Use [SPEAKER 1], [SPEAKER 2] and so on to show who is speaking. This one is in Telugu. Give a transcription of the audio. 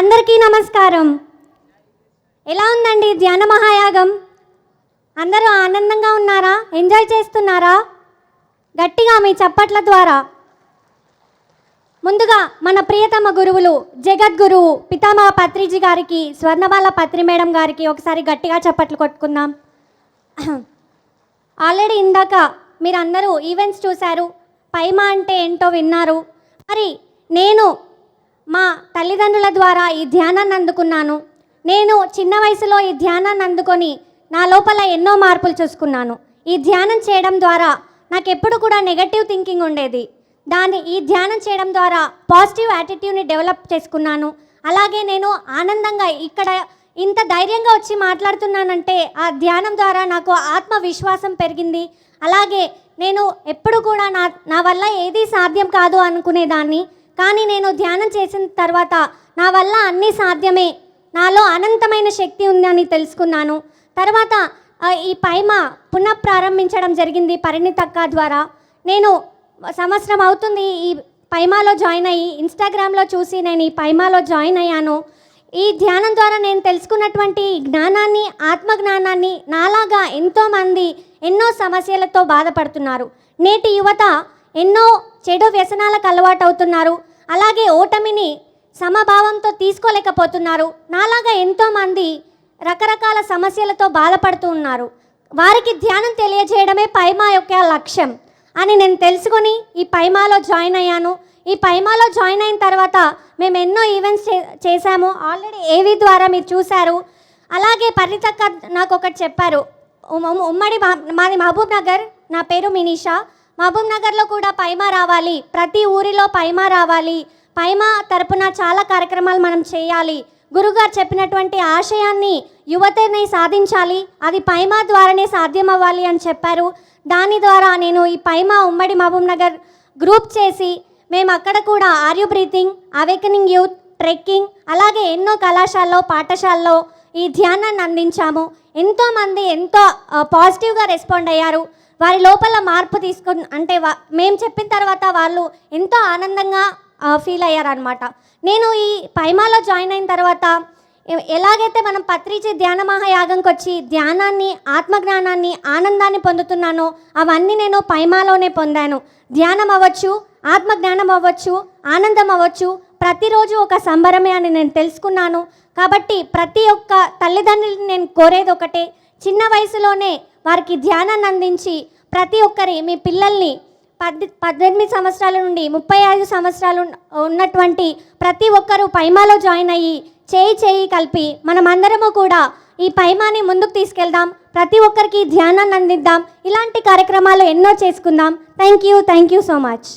[SPEAKER 1] అందరికీ నమస్కారం. ఎలా ఉందండి ధ్యాన మహాయాగం? అందరూ ఆనందంగా ఉన్నారా? ఎంజాయ్ చేస్తున్నారా? గట్టిగా మీ చప్పట్ల ద్వారా. ముందుగా మన ప్రియతమ గురువులు జగద్గురువు పితామహ పత్రిజీ గారికి స్వర్ణమాల పత్రి మేడం గారికి ఒకసారి గట్టిగా చప్పట్లు కొట్టుకుందాం. ఆల్రెడీ ఇందాక మీరందరూ ఈవెంట్స్ చూశారు. పైమా అంటే ఏంటో విన్నారు. మరి నేను మా తల్లిదండ్రుల ద్వారా ఈ ధ్యానాన్ని అందుకున్నాను. నేను చిన్న వయసులో ఈ ధ్యానాన్ని అందుకొని నా లోపల ఎన్నో మార్పులు చూసుకున్నాను. ఈ ధ్యానం చేయడం ద్వారా నాకు ఎప్పుడు కూడా నెగటివ్ థింకింగ్ ఉండేది. దాన్ని ఈ ధ్యానం చేయడం ద్వారా పాజిటివ్ యాటిట్యూడ్ని డెవలప్ చేసుకున్నాను. అలాగే నేను ఆనందంగా ఇక్కడ ఇంత ధైర్యంగా వచ్చి మాట్లాడుతున్నానంటే ఆ ధ్యానం ద్వారా నాకు ఆత్మవిశ్వాసం పెరిగింది. అలాగే నేను ఎప్పుడు కూడా నా నా వల్ల ఏది సాధ్యం కాదు అనుకునేదాన్ని. కానీ నేను ధ్యానం చేసిన తర్వాత నా వల్ల అన్నీ సాధ్యమే. నాలో అనంతమైన శక్తి ఉందని తెలుసుకున్నాను. తర్వాత ఈ పైమ పునః ప్రారంభించడం జరిగింది పరిణితక్క ద్వారా. నేను సంవత్సరం అవుతుంది ఈ పైమాలో జాయిన్ అయ్యి ఇన్స్టాగ్రామ్లో చూసి నేను ఈ పైమాలో జాయిన్ అయ్యాను. ఈ ధ్యానం ద్వారా నేను తెలుసుకున్నటువంటి జ్ఞానాన్ని ఆత్మ జ్ఞానాన్ని నాలాగా ఎంతోమంది ఎన్నో సమస్యలతో బాధపడుతున్నారు. నేటి యువత ఎన్నో చెడు వ్యసనాలకు అలవాటు అవుతున్నారు అలాగే ఓటమిని సమభావంతో తీసుకోలేకపోతున్నారు. నాలాగా ఎంతోమంది రకరకాల సమస్యలతో బాధపడుతూ ఉన్నారు. వారికి ధ్యానం తెలియజేయడమే పైమా యొక్క లక్ష్యం అని నేను తెలుసుకొని ఈ పైమాలో జాయిన్ అయ్యాను. ఈ పైమాలో జాయిన్ అయిన తర్వాత మేము ఎన్నో ఈవెంట్స్ చే చేశాము. ఆల్రెడీ ఏవి ద్వారా మీరు చూశారు. అలాగే పరితక్క నాకు ఒకటి చెప్పారు ఉమ్మడి మాది మహబూబ్ నగర్ నా పేరు మినీషా. మహబూబ్ నగర్లో కూడా పైమా రావాలి. ప్రతి ఊరిలో పైమా రావాలి. పైమా తరపున చాలా కార్యక్రమాలు మనం చేయాలి. గురుగారు చెప్పినటువంటి ఆశయాన్ని యువతని సాధించాలి. అది పైమా ద్వారానే సాధ్యమవ్వాలి అని చెప్పారు. దాని ద్వారా నేను ఈ పైమా ఉమ్మడి మహబూబ్ నగర్ గ్రూప్ చేసి మేము అక్కడ కూడా ఆర్యు బ్రీతింగ్ అవేకనింగ్ యూత్ ట్రెక్కింగ్ అలాగే ఎన్నో కళాశాలలో పాఠశాలలో ఈ ధ్యానాన్ని అందించాము. ఎంతోమంది ఎంతో పాజిటివ్గా రెస్పాండ్ అయ్యారు. వారి లోపల మార్పు తీసుకుని అంటే వా మేము చెప్పిన తర్వాత వాళ్ళు ఎంతో ఆనందంగా ఫీల్ అయ్యారనమాట నేను ఈ పైమాలో జాయిన్ అయిన తర్వాత ఎలాగైతే మనం పత్రిచే ధ్యాన మహాయాగంకి వచ్చి ధ్యానాన్ని ఆత్మజ్ఞానాన్ని ఆనందాన్ని పొందుతున్నానో అవన్నీ నేను పైమాలోనే పొందాను. ధ్యానం అవ్వచ్చు ఆత్మజ్ఞానం అవ్వచ్చు ఆనందం అవ్వచ్చు ప్రతిరోజు ఒక సంబరమే అని నేను తెలుసుకున్నాను. కాబట్టి ప్రతి ఒక్క తల్లిదండ్రులని నేను కోరేది ఒకటే చిన్న వయసులోనే వారికి ధ్యానాన్ని అందించి ప్రతి ఒక్కరి మీ పిల్లల్ని పద్ పద్దెనిమిది సంవత్సరాల నుండి ముప్పై ఐదు సంవత్సరాలు ఉన్నటువంటి ప్రతి ఒక్కరూ పైమాలో జాయిన్ అయ్యి చేయి చేయి కలిపి మనమందరము కూడా ఈ పైమాని ముందుకు తీసుకెళ్దాం. ప్రతి ఒక్కరికి ధ్యానాన్ని అందిద్దాం. ఇలాంటి కార్యక్రమాలు ఎన్నో చేసుకుందాం. Thank you. Thank you so much.